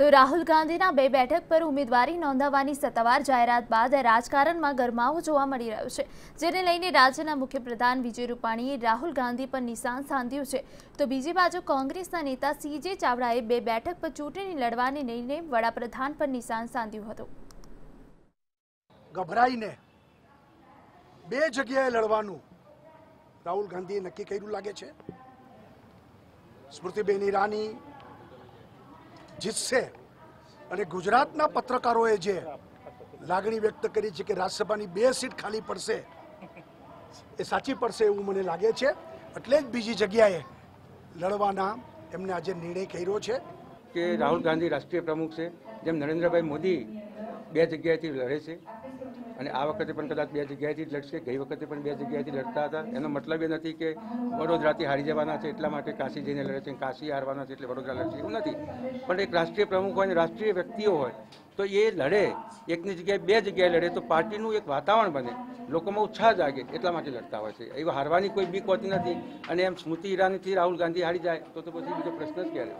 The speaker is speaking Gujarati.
તો રાહુલ ગાંધીના બે બેઠક પર ઉમેદવારી નોંધાવવાની સત્તાવાર જાહેરાત બાદ રાજકારણમાં ગરમાવો જોવા મળી રહ્યો છે, જેને લઈને રાજ્યના મુખ્યપ્રધાન વિજય રૂપાણીએ રાહુલ ગાંધી પર નિશાન સાધ્યું છે. તો બીજી બાજુ કોંગ્રેસના નેતા સીજે ચાવડાએ બે બેઠક પર ચૂંટણી લડવાને લઈને વડાપ્રધાન પર નિશાન સાધ્યું હતું. ગભરાઈને બે જગ્યાએ લડવાનું રાહુલ ગાંધીએ નક્કી કર્યું લાગે છે. સ્મૃતિબેન ઈરાની જીતશે. અને ગુજરાતના પત્રકારોએ જે લાગણી વ્યક્ત કરી છે કે રાજ્યસભાની બે સીટ ખાલી પડશે, એ સાચી પડશે એવું મને લાગે છે. એટલે જ બીજી જગ્યાએ લડવાના એમને આજે નિર્ણય કર્યો છે. કે રાહુલ ગાંધી રાષ્ટ્રીય પ્રમુખ છે, જેમ નરેન્દ્રભાઈ મોદી બે જગ્યાએથી લડે છે. અને આ વખતે પણ કદાચ બે જગ્યાએથી જ લડશે. ગઈ વખતે પણ બે જગ્યાએથી લડતા હતા. એનો મતલબ એ નથી કે વડોદરાથી હારી જવાના છે એટલા માટે કાશી જઈને લડે છે કાશી હારવાના છે એટલે વડોદરા લડશે એવું નથી. પણ એક રાષ્ટ્રીય પ્રમુખ હોય અને રાષ્ટ્રીય વ્યક્તિઓ હોય, તો એ લડે. એકની જગ્યાએ બે જગ્યાએ લડે તો પાર્ટીનું એક વાતાવરણ બને. લોકોમાં ઉત્સાહ જાગે એટલા માટે લડતા હોય છે. એવી હારવાની કોઈ બીક હોતી નથી. અને એમ સ્મૃતિ ઈરાનીથી રાહુલ ગાંધી હારી જાય તો તો પછી બીજો પ્રશ્ન જ ક્યારે?